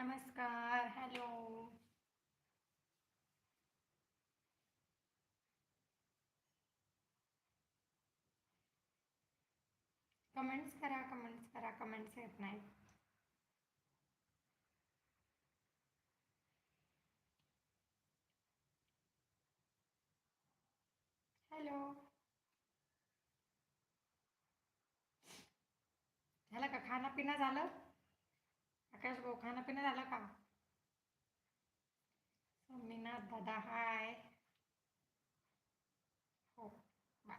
नमस्कार hello. Comments करा comments करा कमेंट्स येत नाही. हॅलो. झालं का खाणं पिणं झालं? आकाश भाऊ खाणं पिणं झालं का? मीनाथ दादा हाय. हो बाय.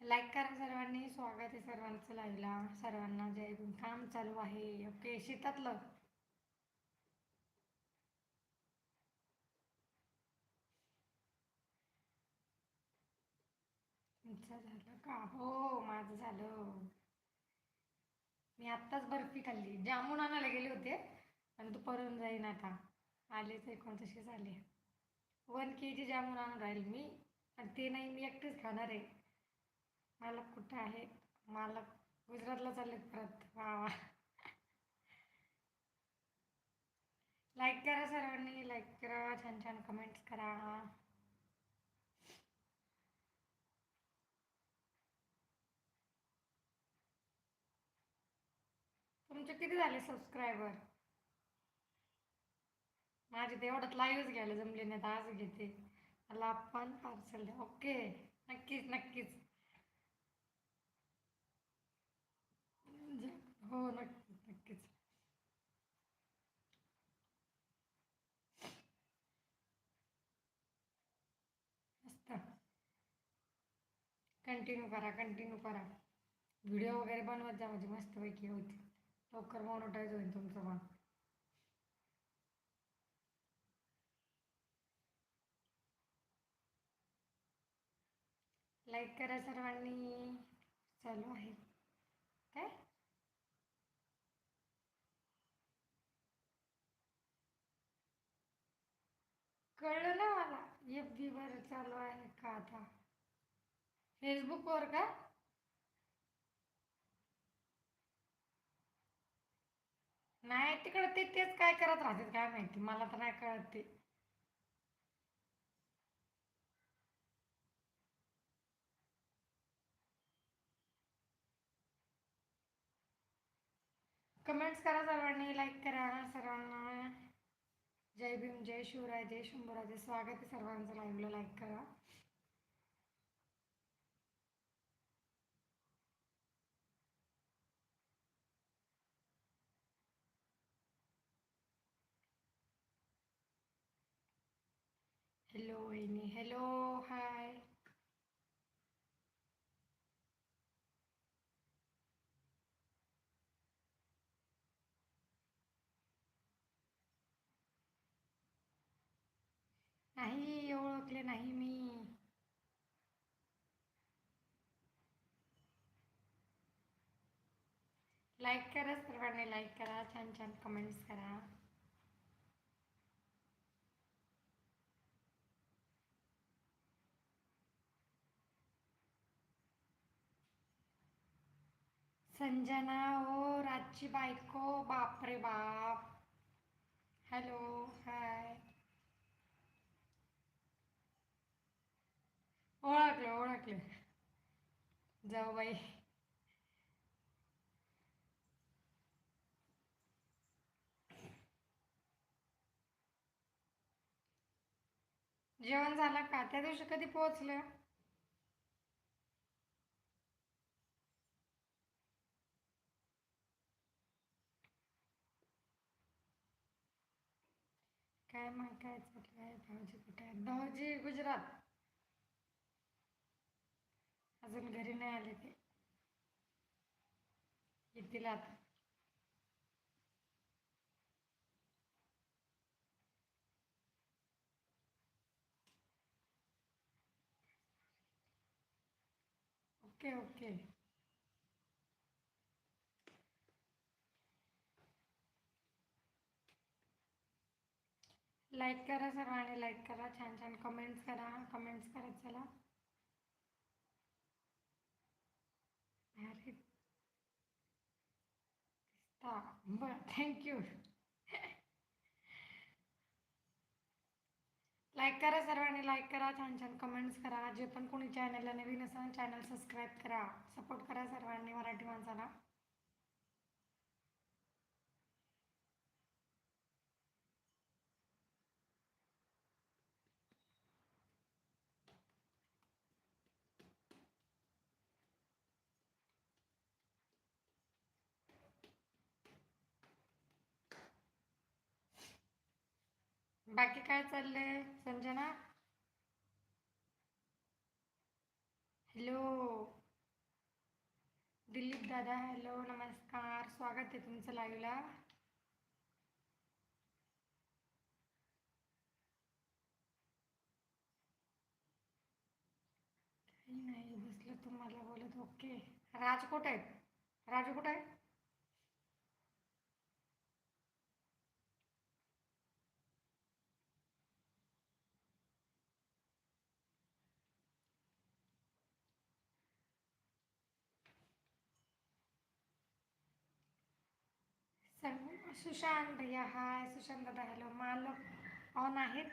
लाईक करा सर्वांनी. स्वागत आहे सर्वांचं लाईला सर्वांना जय काम चालू आहे. ओके शेतातलं. तुमचं का हो माझं झालं. मी आत्ताच बर्फी खाल्ली. जामून आणायला गेले होते आणि दुपारून जाईन आता. आलेच तर कोण आले. वन के जी जामून आणून राहील मी आणि ते नाही मी एकटेच खाणार आहे. मालक कुठं आहे? मालक गुजरातला चालले परत. वा वा लाईक करा सर्वांनी लाईक करा छान छान कमेंट्स करा. तुमचे किती झाले सबस्क्रायबर माझे तेवढ्यात लाईव्हच घ्यायला जमले नाही तर आज घेते. मला पण पार्सल द्या. ओके नक्कीच नक्कीच. हो नक्कीच नक्कीच. मस्त. कंटिन्यू करा कंटिन्यू करा. व्हिडिओ वगैरे बनवत जा म्हणजे मस्तपैकी होती. लवकर मॉनिटाईज होईल तुमचं पण. लाईक करा सर्वांनी. चालू आहे. काय? कळलं ना मला. एफ बीवर चालू आहे का आता? फेसबुकवर का? नाही तिकडे ते तेच काय करत राहतात काय माहिती मला तर नाही कळत ते. कमेंट्स करा सर्वांनी लाईक करा सर्वांना जय भीम जय शिवराय जय शंभूराजे. स्वागत आहे सर्वांचं लाईव्हला लाईक करा. हॅलो वहिनी हॅलो हाय नाही ओळखले नाही मी. लाईक करा सर्वांनी लाईक करा छान छान कमेंट्स करा. संजना हो, ओ राजची बायको. बापरे बाप. Hello hi. ओळखलं ओळखलं. जाऊ बाई. जेवण झालं का? त्या दिवशी कधी पोहोचलं? काय मग काय चाललं आहे भाऊजी कुठे आहेत? भाऊजी गुजरात. अजून घरी नाही आले ते. येतील आता. Okay okay. लाईक करा सर्वांनी लाईक करा छान छान कमेंट्स करा कमेंट्स करत चला. अरे. बर थँक्यू लाईक करा सर्वांनी लाईक करा छान छान कमेंट्स करा. जे पण कोणी चॅनलला नवीन असेल चॅनल सबस्क्राईब करा. सपोर्ट करा सर्वांनी मराठी माणसाला. बाकी काय चाललंय संजना? हॅलो दिलीप दादा हॅलो नमस्कार. स्वागत आहे तुमचं लाईव्हला काही नाही बसलं तुम्हाला बोलत. ओके राज कुठे आहेत? राजू कुठे आहे सुशांत भैया हाय सुशांत दादा हॅलो मालक ऑन आहेत.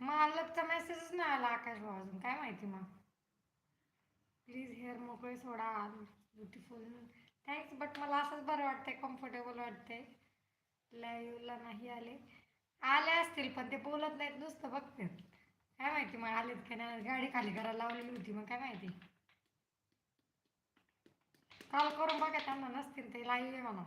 मालकचा मेसेजच नाही आला आकाश भाऊ अजून काय माहिती मग? प्लीज हेअर मोकळे सोडा ब्युटिफुल थँक्स बट मला असंच बरं वाटतंय कम्फर्टेबल वाटतंय. लाईव्हला नाही आले. आले असतील पण ते बोलत नाहीत नुसतं बघते काय माहिती मग आलेत का नाही? गाडी खाली करायला लावलेली होती मग काय माहिती? कॉल करून बघा त्यांना नसतील ते लाईव्ह आहे मला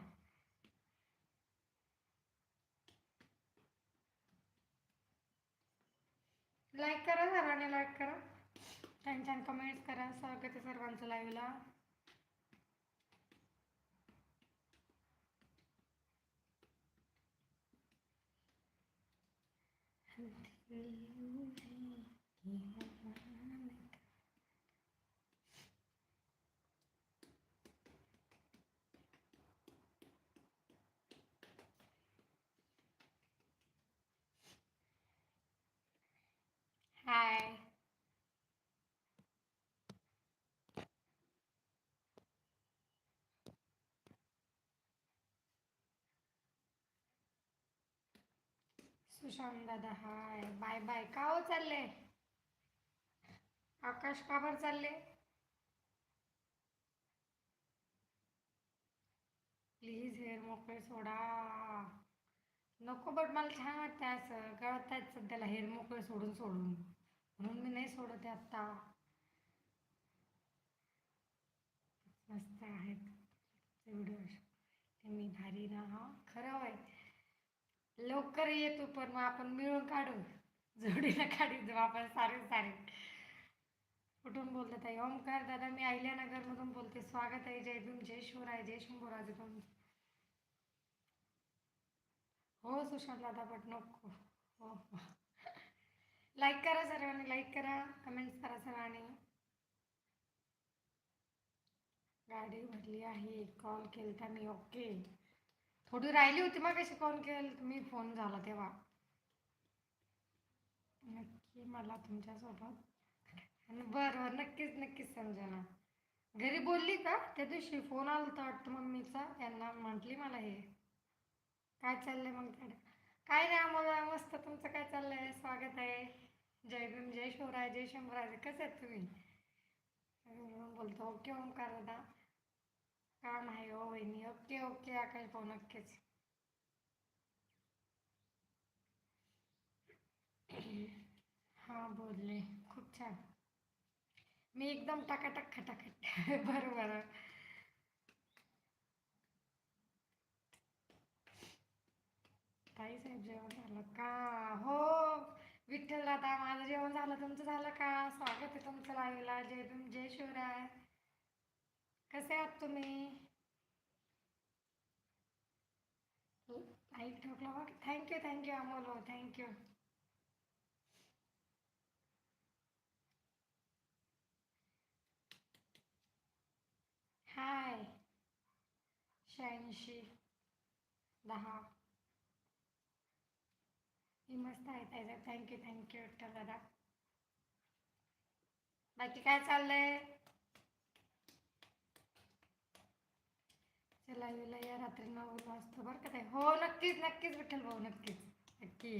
लाईक करा सर्वांनी लाईक करा. छान छान कमेंट्स करा. स्वागत आहे सर्वांचं लाईव्हला हाय सुशांत दादा हाय बाय बाय का हो चालले? आकाश काबर चालले? प्लीज हेअर मोकळे सोडा. नको बट मला छान वाटतं असं. गळत आहेत सध्याला हेअर मोकळे सोडून सोडून? म्हणून मी नाही सोडत आहे आत्ता. मस्त आहेत व्हिडिओ ते मी भारी ना हा खरं होय लवकर येतो पण मग आपण मिळून काढू. जोडीला काढू जाऊ आपण सारे सारे. कुठून बोलतात आहे ओमकार दादा मी अहिल्यानगरमधून बोलते. स्वागत आहे. जय भीम जय शिवराय जय शंभूराजे तुमचं हो सुशांत दादा बट नको हो. हो. लाईक करा सर्वांनी लाईक करा. कमेंट्स करा सर्वांनी. गाडी भरली आहे. कॉल केलता मी. ओके थोडी राहिली होती मग कशी कॉल. केल तुम्ही फोन झाला तेव्हा. नक्की मला तुमच्यासोबत. बरं बरं. नक्कीच नक्कीच ना घरी बोलली का? त्या दिवशी फोन आला होता वाटतं मम्मीचा. यांना म्हटली मला हे. काय चाललंय मग? काय नाही आम्हाला मस्त. तुमचं काय चाललंय? स्वागत आहे. जय भीम जय शिवराय जय शंभराज कसे आहेत तुम्ही? बोलतो ओके ओमकार दादा. काम आहे ओ वहिनी? ओके ओके आकाश भाऊ नक्कीच. हा बोलले. खूप छान. मी एकदम टाकाटक खटाखट. बरोबर. बरं ताई साहेब जेवण झालं का? हो आता माझं जेवण झालं तुमचं झालं का? स्वागत आहे तुमचं लाईव्हला. जय भीम जय शिवराय. कसे आहात तुम्ही? लाईक ठोकला बघ. थँक्यू थँक्यू अमोल हो थँक्यू हाय शहाऐंशी दहा. मी मस्त आहे ताईजा थँक्यू थँक्यू विठ्ठल दादा बाकी काय चाललंय? चला येला या रात्री नऊ वाजतो. बरं का ताई? हो नक्कीच नक्कीच विठ्ठल भाऊ नक्कीच. नक्की.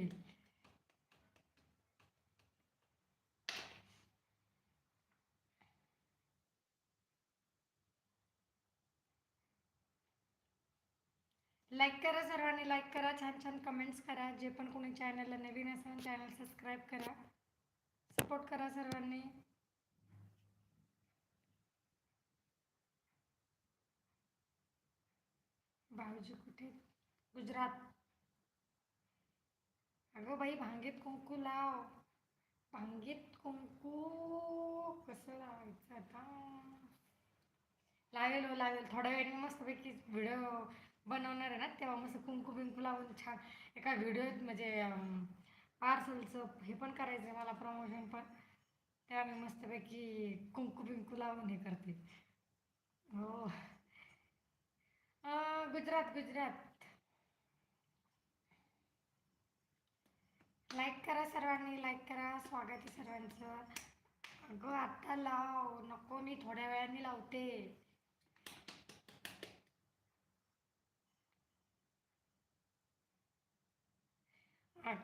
लाईक करा सर्वांनी लाईक करा. छान छान कमेंट्स करा. जे पण कोणी चॅनलला नवीन असेल चॅनल सबस्क्राईब करा. सपोर्ट करा सर्वांनी. भाऊजी कुठे? गुजरात. अगं बाई भांगेत कुंकू लाव. भांगेत कुंकू कसं लावायचं आता? लावेल हो लावेल. थोड्या वेळाने मस्तपैकी व्हिडिओ बनवणार आहे ना तेव्हा मस्त कुंकू बिंकू लावून छान एका व्हिडिओत म्हणजे पार्सलचं हे पण करायचं आहे मला प्रमोशन पण. तेव्हा मी मस्तपैकी कुंकू बिंकू लावून हे करते. हो. गुजरात गुजरात. लाईक करा सर्वांनी लाईक करा स्वागत आहे सर्वांचं. अगं आत्ता लाव नको मी थोड्या वेळाने लावते.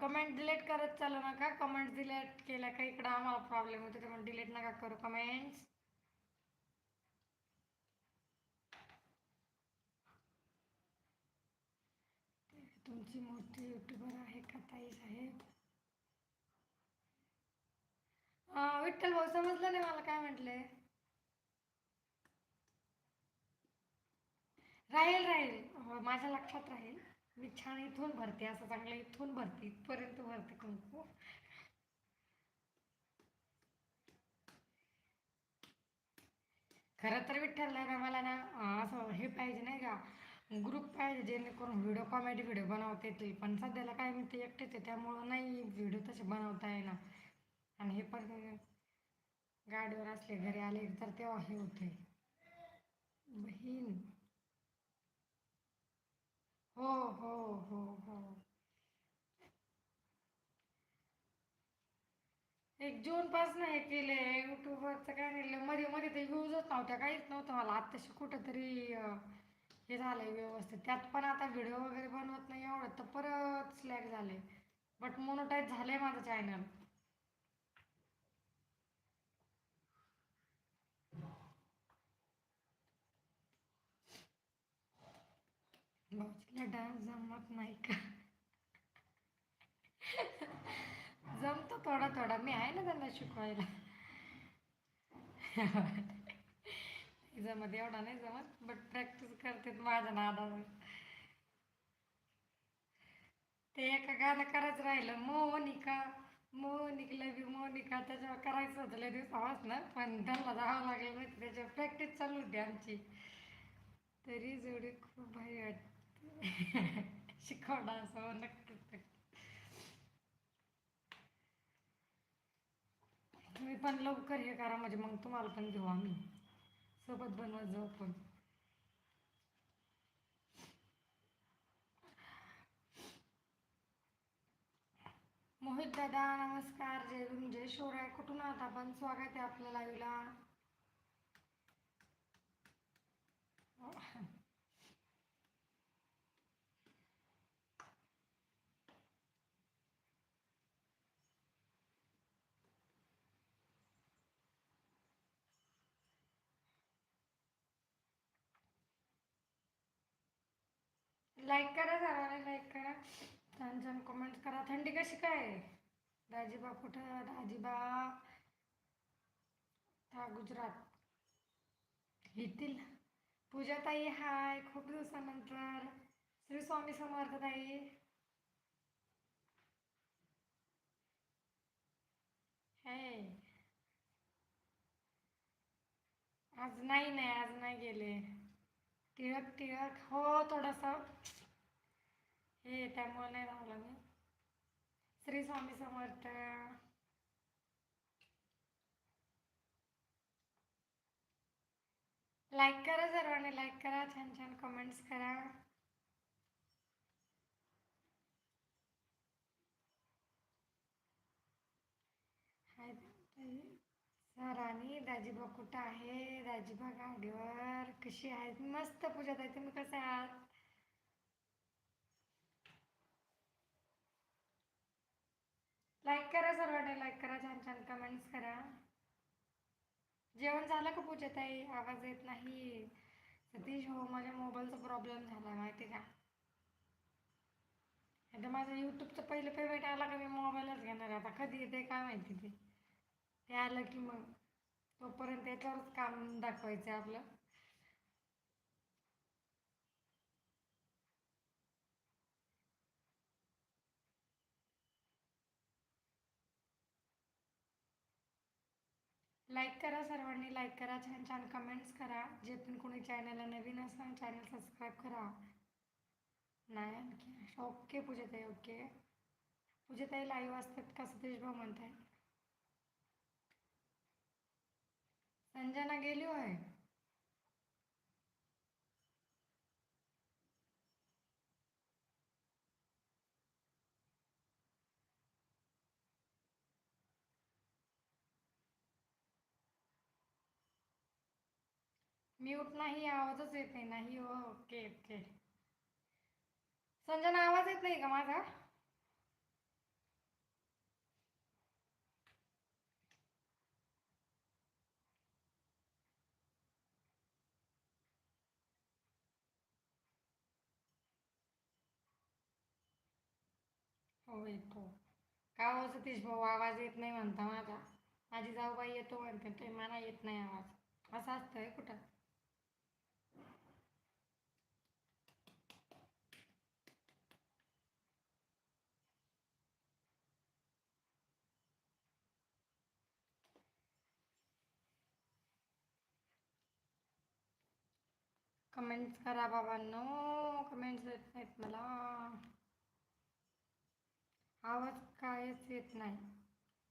कमेंट डिलीट करत चालू नका. कमेंट डिलीट केल्या का इकडं आम्हाला प्रॉब्लेम होतो त्यामुळे डिलीट नका करू कमेंट्स तुमची मोठी युट्यूबर आहे का ताई साहेब? विठ्ठल भाऊ समजलं नाही मला काय म्हटले? राहील राहील. हो, माझ्या लक्षात राहील. मी छान इथून भरते असं चांगलं इथून भरते इथपर्यंत भरते कुंकू. खरं तर विठ्ठल ना मला ना असं हे पाहिजे नाही का ग्रुप पाहिजे जेणेकरून व्हिडिओ कॉमेडी व्हिडिओ बनवता येतील. पण सध्याला काय मी ते एकटेच आहे त्यामुळं नाही व्हिडिओ तसे बनवता येणार. आणि हे पण गाडीवर असले घरी आले तर तेव्हा हे होते बहीण. हो हो हो हो. एक जून पासून हे केले युट्यूबवरचं काय नाही मध्ये मध्ये ते व्ह्यूजच नव्हत्या काहीच नव्हतं मला. आत्ताशी कुठंतरी अं, हे झालंय व्यवस्थित. त्यात पण आता व्हिडिओ वगैरे बनवत नाही एवढं तर परत स्लॅग झाले बट मोनोटाईज झालंय माझं चॅनल भाऊजीला डान्स जमत नाही का? जमतो थोडा थोडा. मी आहे ना त्यांना शिकवायला. जमत एवढा नाही जमत बट प्रॅक्टिस करते माझ्या नादावर. ते एका गाणं करायचं राहिलं मोनिका मोनिकला बी मोनिका त्याच्यावर करायचं होतं लय दिवस ना पण त्यांना जावं लागलं नाही त्याच्यावर प्रॅक्टिस चालू होती आमची. तरी जोडी खूप भारी वाटते. शिकवणार असं नक्कीच नक्की तुम्ही पण लवकर हे करा म्हणजे मग तुम्हाला पण घेऊ आम्ही. सोबत बनवत जाऊ पण. मोहित दादा नमस्कार. जय भीम जय शिवराय. कुठून आहात आपण? स्वागत आहे आपल्या लाईव्हला लाईक करा जरा लाईक करा. छान छान कमेंट्स करा. थंडी कशी काय राजीबा कुठं? राजीबा? हा गुजरात. येतील पूजाताई हाय खूप दिवसानंतर. श्री स्वामी समर्थ ताई. हे आज नाही नाही आज नाही गेले. टिळक टिळक. हो थोडंसं. हे त्यामुळे नाही राहिलं मी श्री स्वामी समर्थ. लाईक करा सर्वांनी लाईक करा. छान छान कमेंट्स करा हाय ताई राणी दाजीबा कुठं आहे? दाजीबा गाडीवर कशी आहेत? मस्त पूजा ताई तुम्ही कसे आहात? लाईक करा सर्वांनी लाईक करा. छान छान कमेंट्स करा. जेवण झालं का पूजा ताई? आवाज येत नाही. सतीश हो माझ्या मोबाईलचा प्रॉब्लेम झाला माहिती का? आता माझं यूट्यूबचं पहिलं पेमेंट आला का मी मोबाईलच घेणार आता कधी येते काय माहिती ते? ते आलं की मग तोपर्यंत याच्यावरच काम दाखवायचं आहे आपलं. लाईक करा सर्वांनी लाईक करा छान छान कमेंट्स करा. जे पण कोणी चॅनलला नवीन असाल चॅनल सबस्क्राईब करा. नाही आणखी. ओके पूजाताई ओके पूजाताई लाईव्ह असतात का? सतीश भाऊ म्हणताय संजना गेली आहे म्यूट नाही आवाजच येत नाही. नाही हो ओके ओके. संजना आवाज येत नाही का माझा? हो येतो. का हो सतीश भाऊ? आवाज येत नाही म्हणता माझा. माझी जाऊबाई येतो म्हणते ते मला येत नाही आवाज. असं असतंय कुठं? कमेंट्स करा बाबांनो. कमेंट्स येत नाहीत मला. आवाज कायच येत नाही.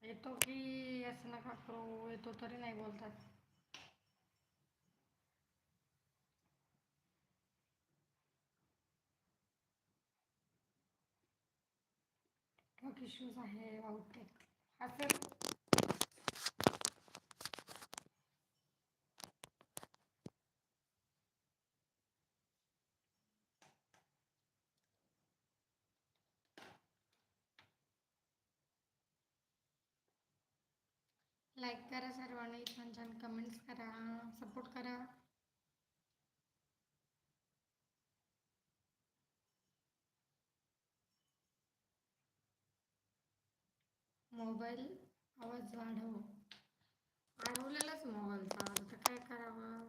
येतो की असं नका करू येतो तरी नाही बोलतात. नेटवर्क इश्यूज आहे वाऊटेक हा सर लाईक करा सर्वांनी छान छान कमेंट्स करा सपोर्ट करा. मोबाईल आवाज वाढव. वाढवलेलाच मोबाईलचा आता काय करावं?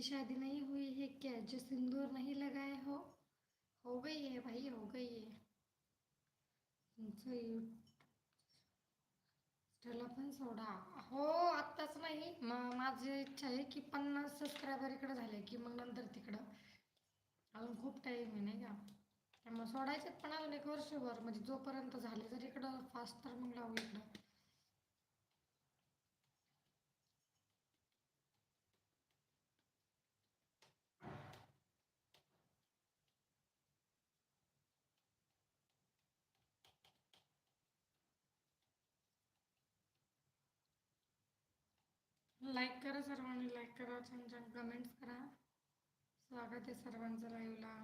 की शादी नहीं हुई है क्या? जो सिंदूर नहीं लगाए हो हो गई है भाई हो गई है। तुमचं त्याला पण सोडा। हो आत्ताच नाही मग माझी इच्छा आहे की पन्नास सबस्क्रायबर इकडं झाले की मग नंतर तिकडं. अजून खूप टाईम आहे नाही का? त्यामुळे सोडायचे पण अजून एक वर्षभर म्हणजे जोपर्यंत झाले जर इकडं फास्ट तर मग लावू इकडं. लाईक करा सर्वांनी लाईक करा छान छान कमेंट्स करा. स्वागत आहे सर्वांचं लाईव्हला